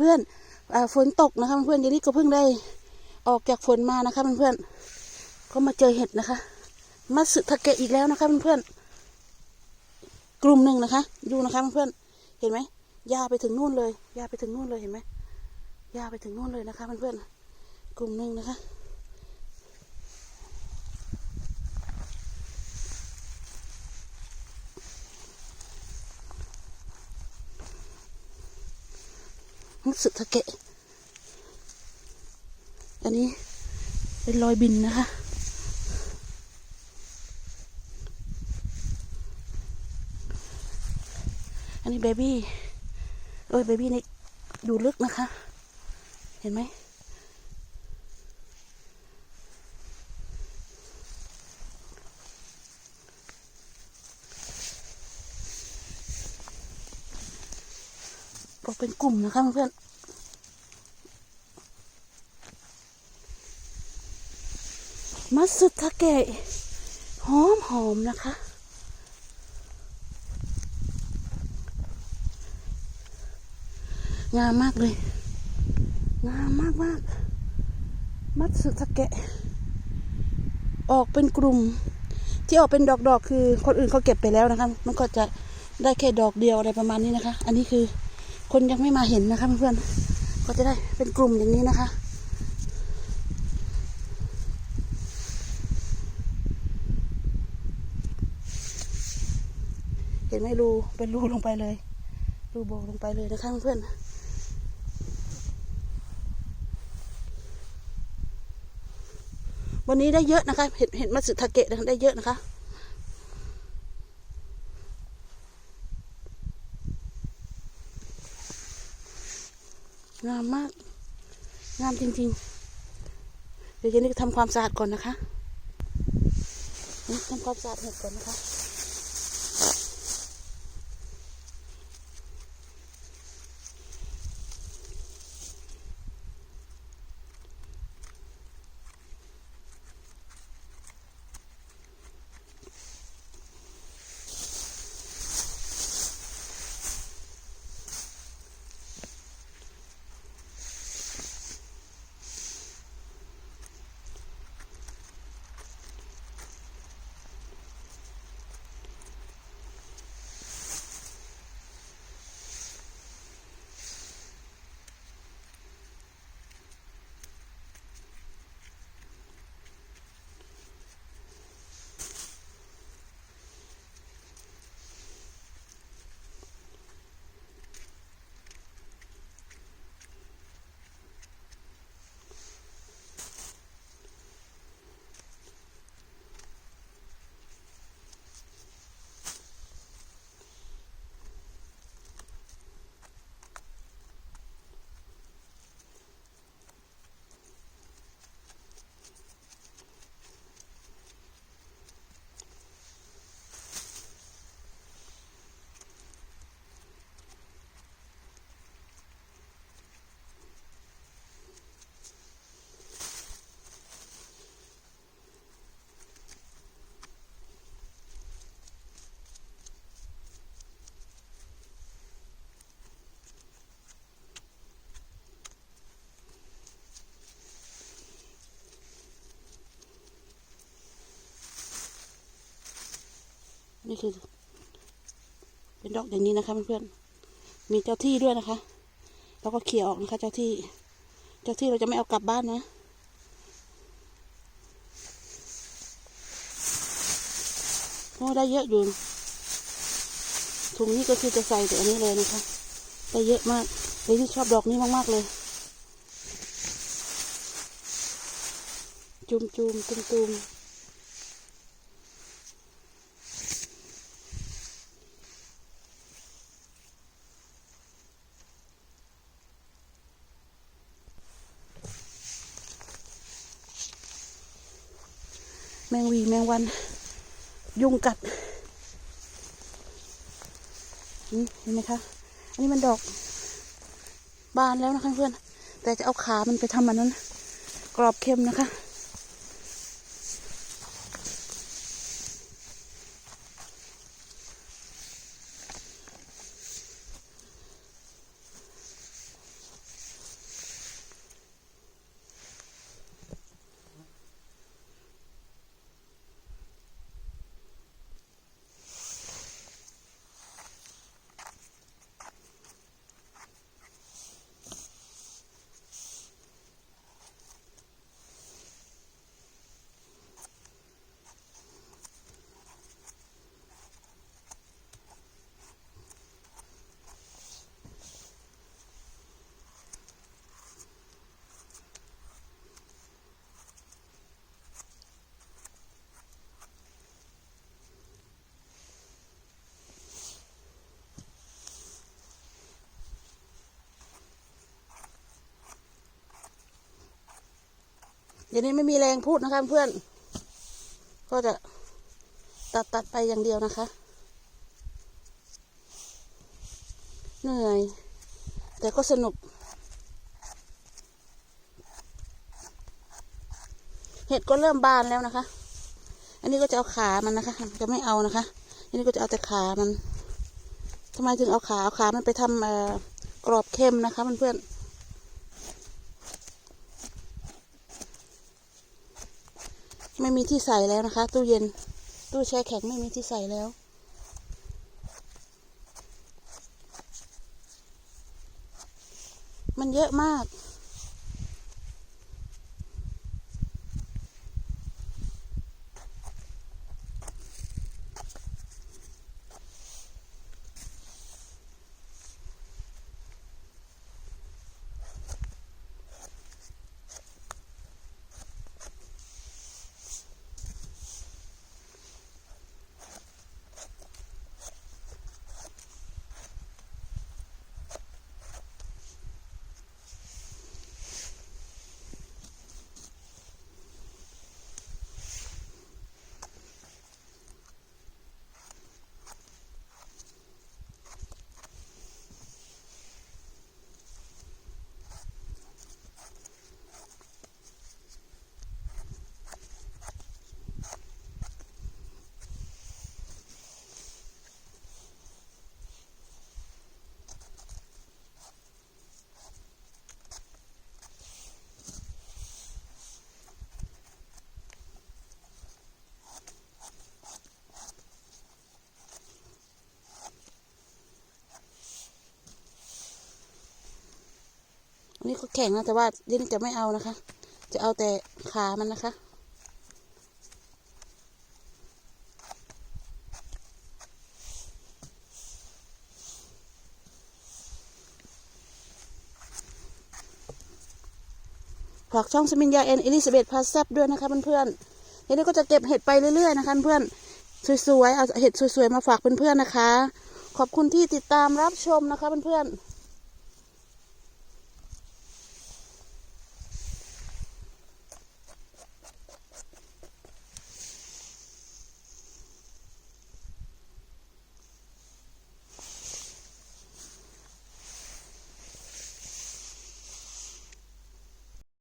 เพื่อนๆฝนตกนะคะเพื่อนๆยายลิก็เพิ่งได้ออกจากฝนมานะคะเพื่อนๆก็มาเจอเห็ดนะคะมาสึทะเกะอีกแล้วนะคะเพื่อนๆกลุ่มหนึ่งนะคะ ดูนะคะเพื่อนๆเห็นไหมยาไปถึงนู่นเลยยาไปถึงนู่นเลยเห็นไหมยาไปถึงนู่นเลยนะคะเพื่อนๆกลุ่มหนึ่งนะคะ มัตสึทาเกะ อันนี้เป็นรอยบินนะคะ อันนี้เบบี้โอ้ยเบบี้นี่ดูลึกนะคะ เห็นไหมเป็นกลุ่มนะคะเพื่อน มัตสึทาเกะหอมหอมนะคะ งามมากเลย งามมากมากมัตสึทาเกะ ออกเป็นกลุ่ม ที่ออกเป็นดอกๆคือคนอื่นเขาเก็บไปแล้วนะคะ มันก็จะได้แค่ดอกเดียวอะไรประมาณนี้นะคะ อันนี้คือคนยังไม่มาเห็นนะคะเพื่อนๆก็จะได้เป็นกลุ่มอย่างนี้นะคะ เห็นไหมรูเป็นรูลงไปเลย รูโบลงไปเลยนะคะเพื่อนวันนี้ได้เยอะนะคะ เห็นเห็นมัตสึทาเกะนะคะได้เยอะนะคะงามมาก งามจริง ๆ เดี๋ยวเจนี่ทำความสะอาดก่อนนะคะทำความสะอาดเห็ดก่อนนะคะ นี่คือ เป็นดอกอย่างนี้นะคะเพื่อนๆมีเจ้าที่ด้วยนะคะแล้วก็เขี่ยออกนะคะ เจ้าที่ เจ้าที่เราจะไม่เอากลับบ้านนะโอ้ได้เยอะอยู่ถุงนี้ก็คือจะใส่แต่อันนี้เลยนะคะได้เยอะมากเลยที่ชอบดอกนี้มากๆเลย จุมจุมตุ แมงวีแมงวัน ยุงกัดนี่เห็นไหมคะ อันนี้มันดอกบานแล้วนะคะเพื่อน แต่จะเอาขามันไปทำมันนั้น กรอบเค็มนะคะ เดี๋ยวนี้ไม่มีแรงพูดนะคะเพื่อน ก็จะตัดตัดไปอย่างเดียวนะคะ เหนื่อย แต่ก็สนุก เห็ดก็เริ่มบานแล้วนะคะ อันนี้ก็จะเอาขามันนะคะ จะไม่เอานะคะ อันนี้ก็จะเอาแต่ขามันทำไมถึงเอาขา เอาขามันไปทำกรอบเค็มนะคะเพื่อนๆ ไม่มีที่ใส่แล้วนะคะ ตู้เย็น ตู้แช่แข็งไม่มีที่ใส่แล้ว มันเยอะมาก อันนี้ก็แข็งนะแต่ว่าลิ้นจะไม่เอานะคะ จะเอาแต่ขามันนะคะ ฝากช่องสมินยาเอ็นเอลิซาเบธพาซับด้วยนะคะเพื่อนๆเดี๋ยวนี้ก็จะเก็บเห็ดไปเรื่อยๆนะคะเพื่อนสวยๆ เอาเห็ดสวยๆ มาฝากเพื่อนๆนะคะ ขอบคุณที่ติดตามรับชมนะคะเพื่อนๆ